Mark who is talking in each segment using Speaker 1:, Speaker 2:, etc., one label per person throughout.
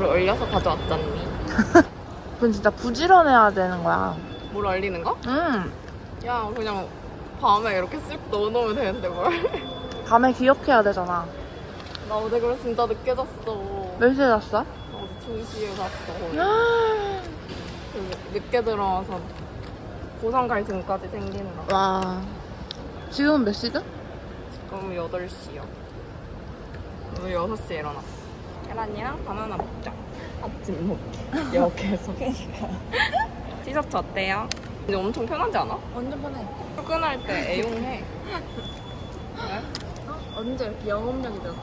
Speaker 1: 이거를 얼려서 가져왔잖니.
Speaker 2: 그건 진짜 부지런해야 되는 거야.
Speaker 1: 뭘 얼리는 거?
Speaker 2: 음.
Speaker 1: 야 그냥 밤에 이렇게 쓱 넣어놓으면 되는데 뭘?
Speaker 2: 밤에 기억해야 되잖아.
Speaker 1: 나 어제 그래서 진짜 늦게 잤어.
Speaker 2: 몇 시에 잤어?
Speaker 1: 나 어제 2시에 잤어. 거의. 그 늦게 들어와서 고성 갈 등까지 생긴다.
Speaker 2: 와. 지금은 몇 시든?
Speaker 1: 지금 8시요. 오늘 6시에 일어났어. 계란이랑 바나나 먹자. 아침 먹기. 역에서. 그러니까. 티셔츠 어때요? 이제 엄청 편하지 않아?
Speaker 2: 완전 편해.
Speaker 1: 출근할 때 애용해. 왜?
Speaker 2: 언제 이렇게 영업력이 되었대?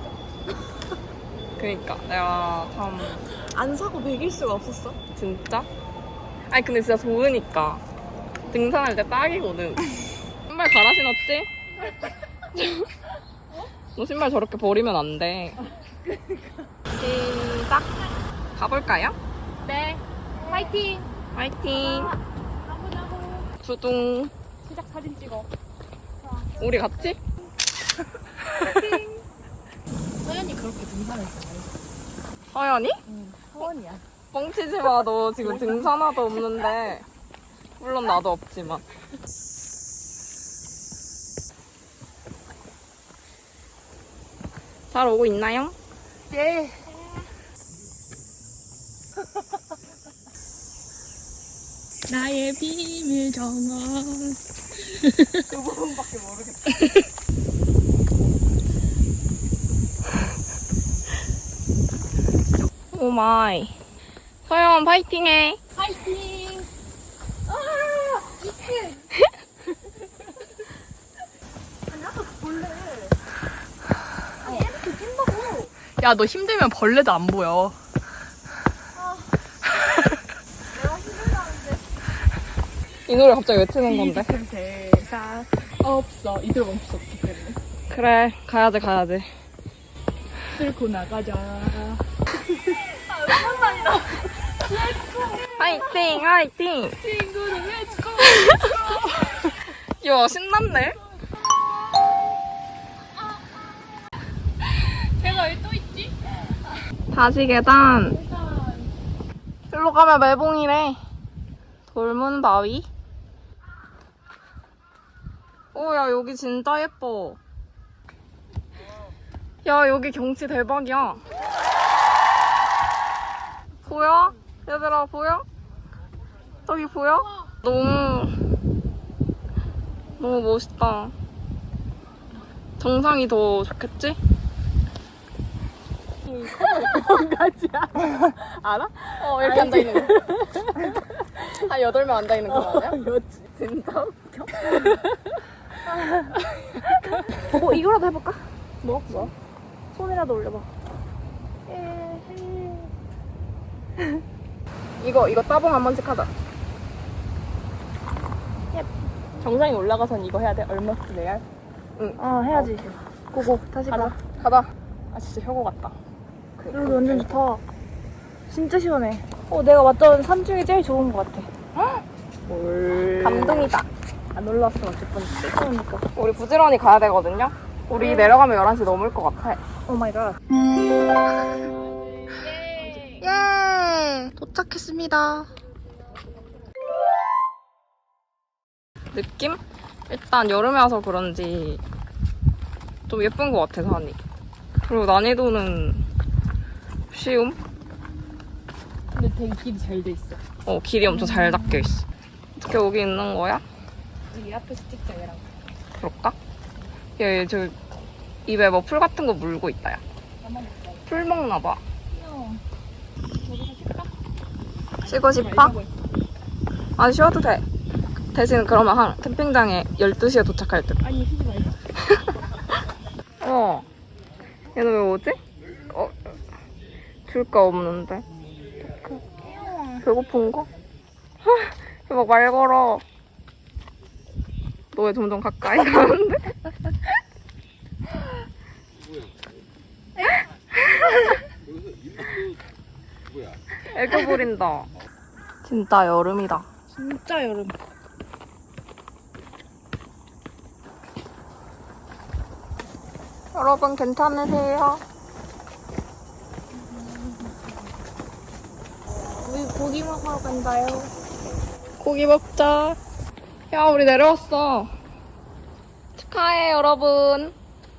Speaker 1: 그니까 내가 참
Speaker 2: 안 사고 100일 수가 없었어?
Speaker 1: 진짜? 아니 근데 진짜 좋으니까 등산할 때 딱이거든. 신발 갈아 신었지? 너 신발 저렇게 버리면 안 돼. 시작. 가볼까요?
Speaker 3: 네. 화이팅!
Speaker 1: 화이팅. 두둥.
Speaker 3: 시작 사진 찍어.
Speaker 1: 우리 같이?
Speaker 2: 서연이 그렇게 등산했어.
Speaker 1: 서연이?
Speaker 2: 서원이야.
Speaker 1: 뻥치지 마. 너 지금 등산화도 없는데. 물론 나도 없지만. 잘 오고 있나요?
Speaker 2: 예.
Speaker 3: 나의 비밀 정원.
Speaker 1: 그 부분밖에 모르겠다. 오 마이. 서영 파이팅해.
Speaker 3: 화이팅! 아! 이츠!
Speaker 1: 야, 너 힘들면 벌레도 안 보여. 이 노래 갑자기 왜 트는 건데?
Speaker 3: 세상 없어. 이들 멈췄기 때문에.
Speaker 1: 그래, 가야지, 가야지.
Speaker 3: 들고 나가자.
Speaker 1: 화이팅, 화이팅!
Speaker 3: 친구를 렛츠고!
Speaker 1: 야, 신났네?
Speaker 3: 제가 왜 또 있지?
Speaker 1: 다시 계단. 일로 가면 매봉이래. 돌문 바위. 오, 야, 여기 진짜 예뻐. 야, 여기 경치 대박이야. 보여? 얘들아, 보여? 저기 보여? 너무, 너무 멋있다. 정상이 더 좋겠지? 알아? 어, 이렇게 앉아 있는 거. 한 8명 앉아 있는 거 아니야? 진짜 웃겨.
Speaker 2: 뭐 이거라도 해볼까?
Speaker 1: 뭐? 뭐?
Speaker 2: 손이라도 올려봐.
Speaker 1: 이거, 이거 따봉 한 번씩 하자. 정상에 올라가선 이거 해야 돼? 얼마스 레알?
Speaker 2: 어 해야지. 고고 다시 가.
Speaker 1: 가자. 가자. 아, 진짜 혁오 같다. 그,
Speaker 2: 여기 완전 좋다. 진짜 시원해. 어 내가 왔던 산 중에 제일 좋은 것 같아.
Speaker 1: 뭘. 감동이다.
Speaker 2: 안 올라왔으면 어쩔 뻔했지. 그러니까.
Speaker 1: 우리 부지런히 가야 되거든요? 우리 내려가면 11시 넘을 것 같아.
Speaker 2: 오 마이 갓. 예! 도착했습니다.
Speaker 1: 느낌? 일단 여름에 와서 그런지 좀 예쁜 것 같아, 산이. 그리고 난이도는 쉬움?
Speaker 3: 근데 되게 길이 잘 돼 있어.
Speaker 1: 어, 길이 엄청 잘 닦여 있어. 어떻게 여기 있는 거야?
Speaker 3: 여기 앞에서 찍자, 얘랑.
Speaker 1: 그럴까? 얘, 얘, 저, 입에 뭐 풀 같은 거 물고 있다, 야. 풀 먹나 봐.
Speaker 3: 귀여워. 여기서 찍까?
Speaker 1: 쉬고 싶어? 안 쉬어도 돼. 대신 그러면 한 캠핑장에 12시에 도착할 듯.
Speaker 3: 아니, 쉬지 말자.
Speaker 1: 어. 얘는 왜 오지? 어, 줄 거 없는데. 배고픈가? 막 말 걸어. 너 왜 점점 가까이 가는데? 애교 부린다. 진짜 여름이다.
Speaker 2: 진짜 여름.
Speaker 1: 여러분 괜찮으세요?
Speaker 2: 고기 먹으러 간다요.
Speaker 1: 고기 먹자. 야, 우리 내려왔어. 축하해, 여러분.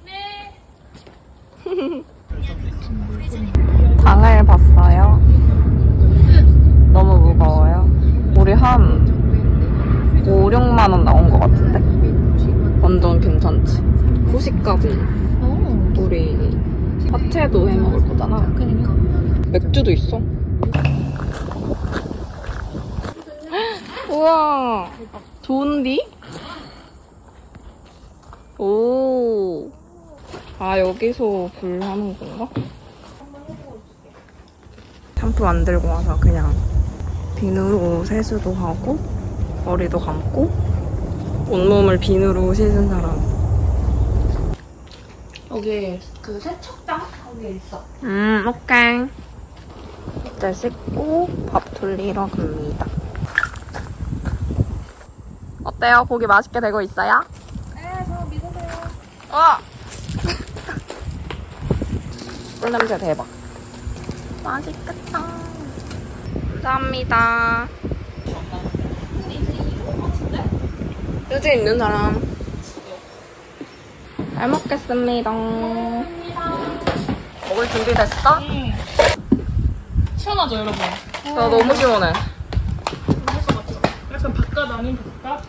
Speaker 1: 네. 장을 봤어요. 너무 무거워요. 우리 한 5, 6만 원 나온 것 같은데? 완전 괜찮지. 후식까지. 우리 파채도 해 먹을 거잖아. 맥주도 있어. 우와. 좋은디? 오. 아, 여기서 불 하는 건가? 샴푸 안 들고 와서 그냥 비누로 세수도 하고, 머리도 감고, 온몸을 비누로 씻은 사람.
Speaker 2: 여기 그 세척장 거기 있어.
Speaker 1: 음, 오케이. 이제 씻고 밥 돌리러 갑니다. 어때요? 고기 맛있게 되고 있어요?
Speaker 2: 네, 저 믿으세요.
Speaker 1: 와! 꿀 냄새 대박. 맛있겠다. 감사합니다. 휴지 있는 사람. 잘 먹겠습니다. 먹을 준비 됐어?
Speaker 3: 시원하죠, 여러분?
Speaker 1: 나 너무 시원해.
Speaker 3: 약간 바깥 아닌 바깥?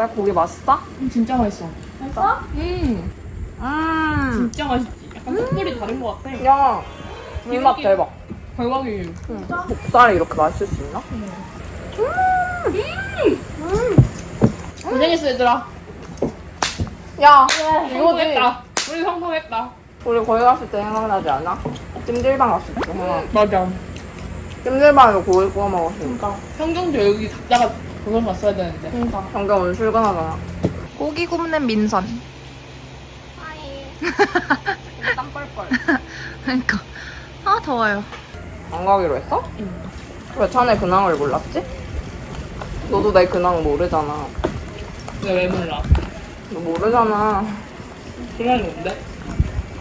Speaker 1: 왜 고기 맛있어?
Speaker 3: 음, 진짜 맛있어.
Speaker 1: 맛있어?
Speaker 3: 음,
Speaker 1: 음.
Speaker 3: 진짜 맛있지. 약간 콧불이 다른 것 같아.
Speaker 1: 야, 불맛 대박.
Speaker 3: 대박이에요.
Speaker 1: 목살이 이렇게 맛있을 수 있나?
Speaker 3: 고생했어, 얘들아.
Speaker 1: 야,
Speaker 3: 성공했다. 우리 성공했다.
Speaker 1: 우리 거기 갔을 때 생각나지 않아? 찜질방 갔을 때 생각.
Speaker 3: 맞아.
Speaker 1: 찜질방에서 고기 구워 먹었어.
Speaker 3: 그러니까. 평정도 여기 갔다가 도선 갔어야 되는데.
Speaker 2: 그러니까.
Speaker 1: 경경 오늘 출근하잖아.
Speaker 2: 고기 굽는 민선.
Speaker 1: 땀 뻘뻘.
Speaker 2: 그러니까. 아 더워요.
Speaker 1: 안 가기로 했어? 응. 왜 찬에 근황을 몰랐지? 너도 내 근황 모르잖아.
Speaker 3: 내가 왜 몰라?
Speaker 1: 너 모르잖아.
Speaker 3: 그만이 뭔데?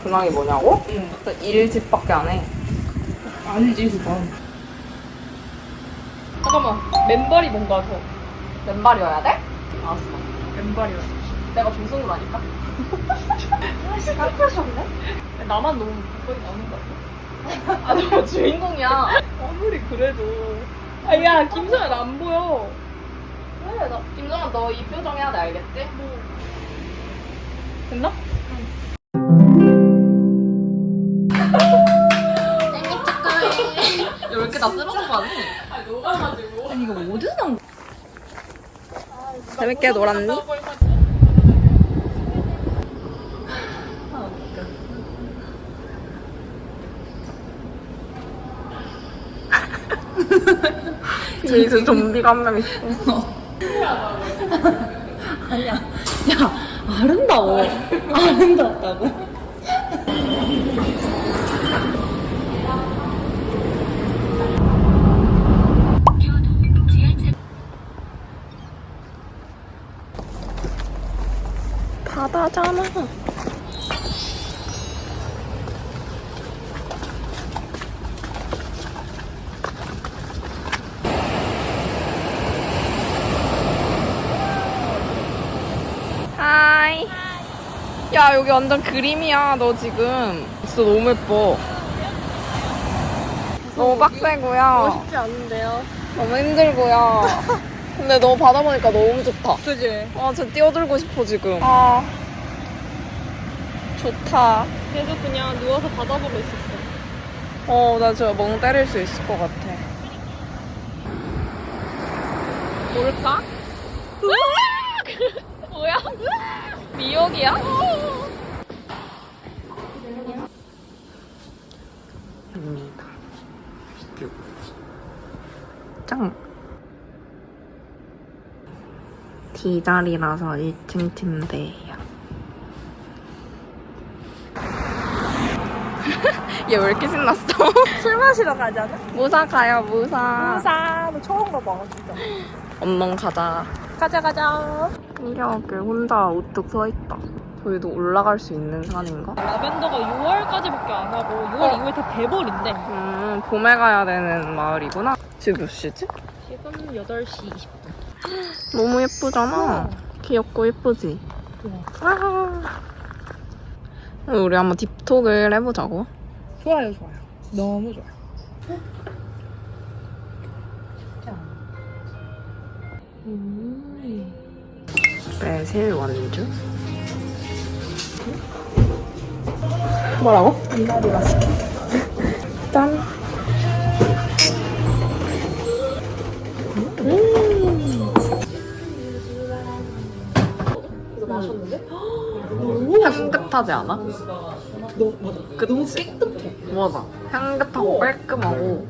Speaker 1: 근황이 뭐냐고?
Speaker 3: 응.
Speaker 1: 나 일집밖에 안 해.
Speaker 3: 아니지, 그건. 잠깐만. 맨발이 뭔가 더.
Speaker 1: 맨발이어야 돼? 알았어.
Speaker 3: 맨발이야.
Speaker 1: 내가 중승으로 하니까.
Speaker 2: 깜짝이네.
Speaker 3: 나만 너무 목걸이 나오는 거 같아.
Speaker 1: 아, 너 주인공이야.
Speaker 3: 아무리 그래도. 아, 야, 김서연 안 보여.
Speaker 1: 왜? 너, 김정아, 너이 표정 해야 돼, 알겠지?
Speaker 3: 됐나?
Speaker 1: 야, 왜 이렇게 다 쓸어서 가니?
Speaker 3: 아, 녹아가지고.
Speaker 2: 아니 이거 어디서 난 거야?
Speaker 1: 재밌게 놀았니? 제이스 좀비가 한 명 있어.
Speaker 2: 아니야. 야 아름다워. 아름답다고.
Speaker 1: 바다잖아. 하이. 야, 여기 완전 그림이야, 너 지금. 진짜 너무 예뻐. 너무 빡세고요.
Speaker 2: 멋있지 않은데요?
Speaker 1: 너무 힘들고요. 근데 너무 바다 보니까 너무 좋다.
Speaker 2: 그지?
Speaker 1: 아, 진짜 뛰어들고 싶어, 지금. 아. 좋다.
Speaker 3: 계속 그냥 누워서 바다 보고 있었어.
Speaker 1: 어, 나 진짜 멍 때릴 수 있을 것 같아. 뭘까? 뭐야? 미역이야? 입니다. 짱. D자리라서 1층 침대예요. 얘 왜 이렇게 신났어?
Speaker 2: 술 마시러 가자나?
Speaker 1: 무사 가요, 무사.
Speaker 2: 무사. 너 처음 가봐 진짜.
Speaker 1: 엄청 가자.
Speaker 2: 가자 가자.
Speaker 1: 신기하게 혼자 우뚝 서 있다. 저희도 올라갈 수 있는 산인가?
Speaker 3: 라벤더가 6월까지밖에 안 하고 6월 이후에 다 배버린대.
Speaker 1: 음, 봄에 가야 되는 마을이구나. 지금 몇 시지?
Speaker 3: 지금 8시 20분.
Speaker 1: 너무 예쁘잖아. 귀엽고 예쁘지? 아. 우리 한번 딥톡을 해보자고.
Speaker 3: 좋아요, 좋아요. 너무 좋아요.
Speaker 1: 매실 원주? 뭐라고? 이날이 맛있게. 짠.
Speaker 3: 그래서 마셨는데?
Speaker 1: 향긋하지 않아?
Speaker 3: 너무, 맞아.
Speaker 1: 그치?
Speaker 3: 너무 깨끗해.
Speaker 1: 맞아. 향긋하고 깔끔하고.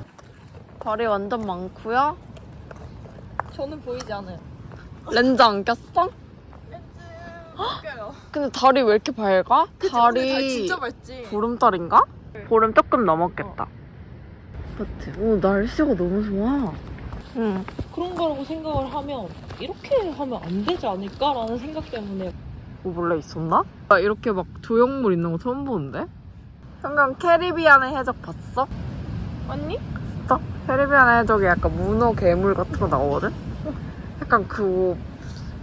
Speaker 1: 벌이 완전 많고요.
Speaker 3: 저는 보이지 않아요.
Speaker 1: 렌즈 안 꼈어? 근데 달이 왜 이렇게 밝아? 달이
Speaker 3: 밝지.
Speaker 1: 보름달인가? 보름 조금 넘었겠다. 그치? 오 날씨가 너무 좋아. 응.
Speaker 3: 그런 거라고 생각을 하면 이렇게 하면 안 되지 않을까라는 생각 때문에
Speaker 1: 뭐 원래 있었나? 나 이렇게 막 조형물 있는 거 처음 보는데? 형경 캐리비안의 해적 봤어?
Speaker 3: 언니?
Speaker 1: 진짜? 캐리비안의 해적에 약간 문어 괴물 같은 거 나오거든? 약간 그거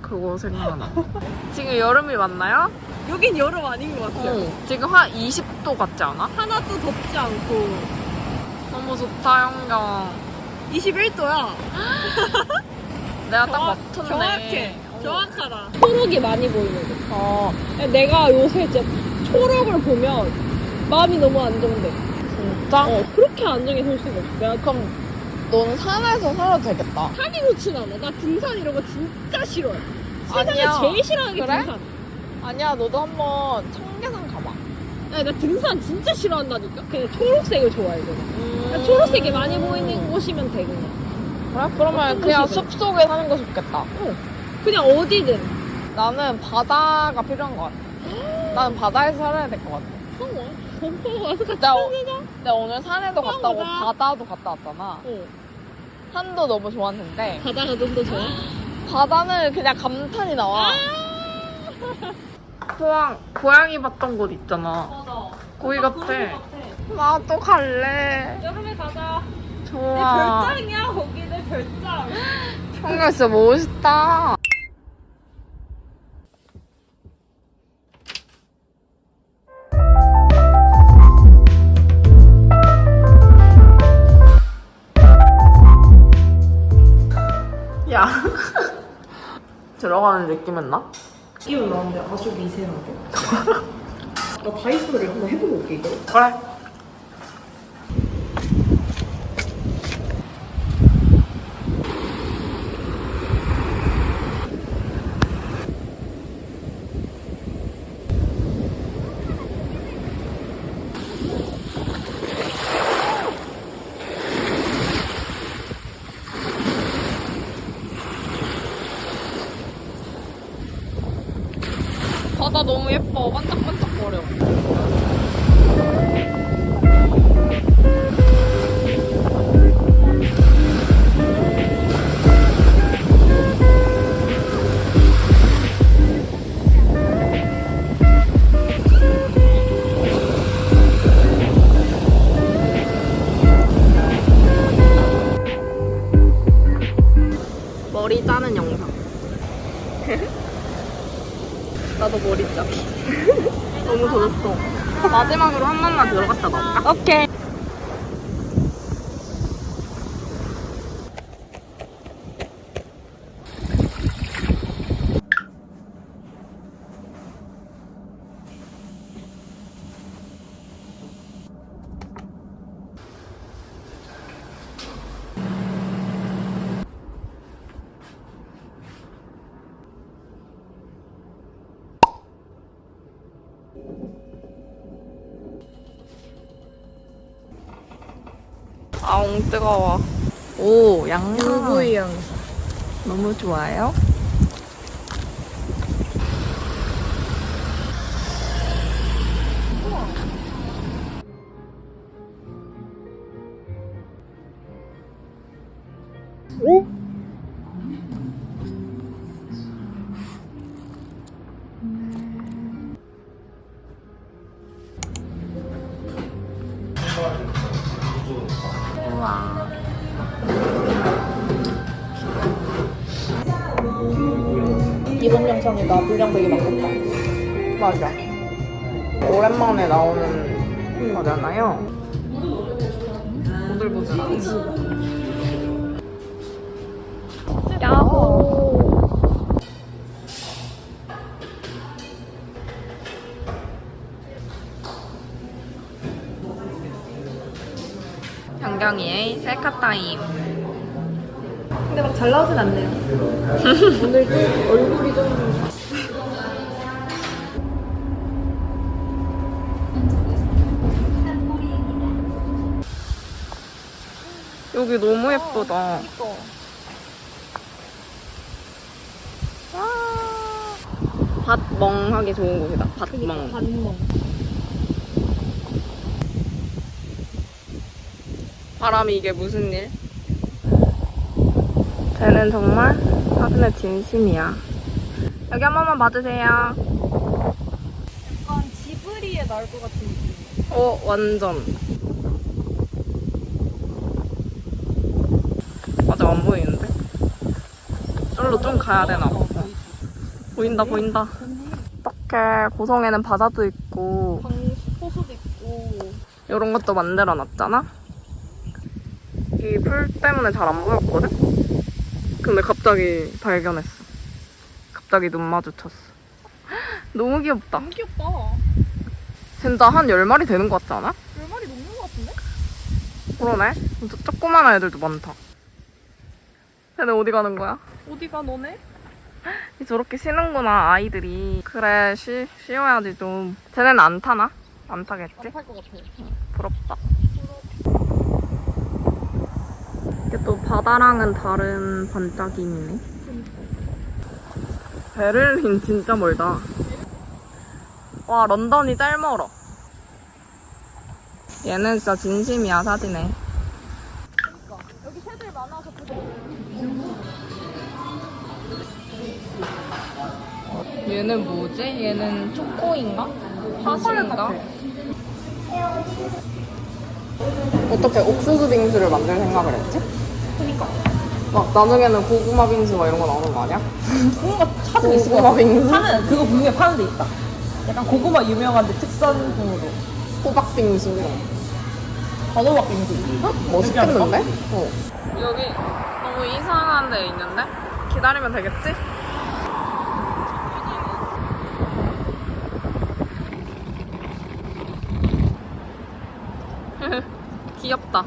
Speaker 1: 그거 생각나. 지금 여름이 맞나요?
Speaker 3: 여긴 여름 아닌 것 같아요.
Speaker 1: 응. 지금 한 20도 같지 않아?
Speaker 3: 하나도 덥지 않고
Speaker 1: 너무 좋다 형경.
Speaker 3: 21도야.
Speaker 1: 내가 딱 맞췄네.
Speaker 3: 정확해.
Speaker 1: 어.
Speaker 3: 정확하다. 초록이 많이 보이는 거.
Speaker 1: 어,
Speaker 3: 내가 요새 진짜 초록을 보면 마음이 너무 안정돼.
Speaker 1: 진짜?
Speaker 3: 어, 그렇게 안정이 될 수가 없어. 내가
Speaker 1: 그럼 넌 산에서 살아도 되겠다.
Speaker 3: 산이 좋진 않아. 나 등산 이런 거 진짜 싫어해. 세상에
Speaker 1: 아니야.
Speaker 3: 제일 싫어하는 게
Speaker 1: 그래?
Speaker 3: 등산.
Speaker 1: 아니야, 너도 한번 청계산 가봐.
Speaker 3: 아니, 나 등산 진짜 싫어한다니까? 그냥 초록색을 좋아해.
Speaker 1: 음.
Speaker 3: 그냥 초록색이 많이 보이는 곳이면 돼, 그냥.
Speaker 1: 그래? 그러면
Speaker 3: 어떤
Speaker 1: 그냥
Speaker 3: 곳이든.
Speaker 1: 숲 속에 사는 거 좋겠다.
Speaker 3: 그냥 어디든.
Speaker 1: 나는 바다가 필요한 것 같아. 나는 바다에서 살아야 될 것 같아.
Speaker 3: 어, 와서 같이
Speaker 1: 나, 어-
Speaker 3: 사귀자.
Speaker 1: 내가 오늘 산에도 갔다 오고. 바다도 갔다 왔잖아.
Speaker 3: 어.
Speaker 1: 산도 너무 좋았는데
Speaker 3: 바다가 좀 더 좋아?
Speaker 1: 바다는 그냥 감탄이 나와. 포항, 고양이 봤던 곳 있잖아.
Speaker 3: 맞아.
Speaker 1: 거기 같아. 나 또 갈래.
Speaker 3: 여름에 가자.
Speaker 1: 좋아.
Speaker 3: 별장이야, 거기 내 별장.
Speaker 1: 뭔가 진짜 멋있다. 들어가는 느낌은 나?
Speaker 3: 기운 나는데 아주 미세하게. 나 다이소를 한번 해보고 올게, 이거.
Speaker 1: 그래. 너무 예뻐. 반짝반짝거려. 머리 짜는 영상. 나도 머리 짜. 너무 젖었어. 마지막으로 한 번만 들어갔다 나올까? 오케이. 아웅 뜨거워. 오 양념.
Speaker 3: UV 양.
Speaker 1: 너무 좋아요. 우와.
Speaker 3: 이번 영상이나 분량 되게 많겠다.
Speaker 1: 맞아. 오랜만에 나오는 거잖아요. 보들보들하지. 셀카 타임.
Speaker 3: 근데 막 잘 나오진 않네요. 오늘 좀 얼굴이 좀
Speaker 1: 여기 너무 예쁘다.
Speaker 3: 이거.
Speaker 1: 밭멍하기 좋은 곳이다. 밭멍.
Speaker 3: 반멍.
Speaker 1: 바람이 이게 무슨 일? 쟤는 정말 사진의 진심이야. 여기 한 번만 봐주세요.
Speaker 3: 약간 지브리에 나올 것 같은 느낌.
Speaker 1: 어, 완전. 아직 안 보이는데? 저로 좀 가야 되나 봐. 보인다, 보인다. 어떡해. 고성에는 바다도 있고,
Speaker 3: 방 호수도 있고.
Speaker 1: 이런 것도 만들어 놨잖아? 이풀 때문에 잘 안 보였거든? 근데 갑자기 발견했어. 갑자기 눈 마주쳤어. 너무 귀엽다.
Speaker 3: 너무 귀엽다.
Speaker 1: 진짜 한 10마리 되는 것 같지 않아?
Speaker 3: 열 마리 넘는 것 같은데?
Speaker 1: 그러네. 진짜 조그만한 애들도 많다. 쟤네 어디 가는 거야?
Speaker 3: 어디가 너네?
Speaker 1: 저렇게 쉬는구나, 아이들이. 그래, 쉬, 쉬어야지 좀. 쟤네는 안 타나? 안 타겠지?
Speaker 3: 안 탈 것 같아.
Speaker 1: 부럽다. 이게 또 바다랑은 다른 반짝임이네. 베를린 진짜 멀다. 와, 런던이 짤 멀어. 얘는 진짜 진심이야, 사진에.
Speaker 3: 여기 새들 많아서.
Speaker 1: 얘는 뭐지? 얘는 초코인가? 팥인가? 어떻게 옥수수 빙수를 만들 생각을 했지?
Speaker 3: 그니까.
Speaker 1: 막 나중에는 고구마 빙수 막 이런 거 나오는 거 아니야?
Speaker 3: 뭔가 찾을 있을 것
Speaker 1: 고구마
Speaker 3: 같아.
Speaker 1: 빙수?
Speaker 3: 파는 그거 분명히 파는 데 있다. 약간 고구마 유명한데 특선풍으로.
Speaker 1: 호박 빙수.
Speaker 3: 단호박 빙수.
Speaker 1: 멋있겠는데? 어. 여기 너무 이상한 데 있는데? 기다리면 되겠지? 귀엽다.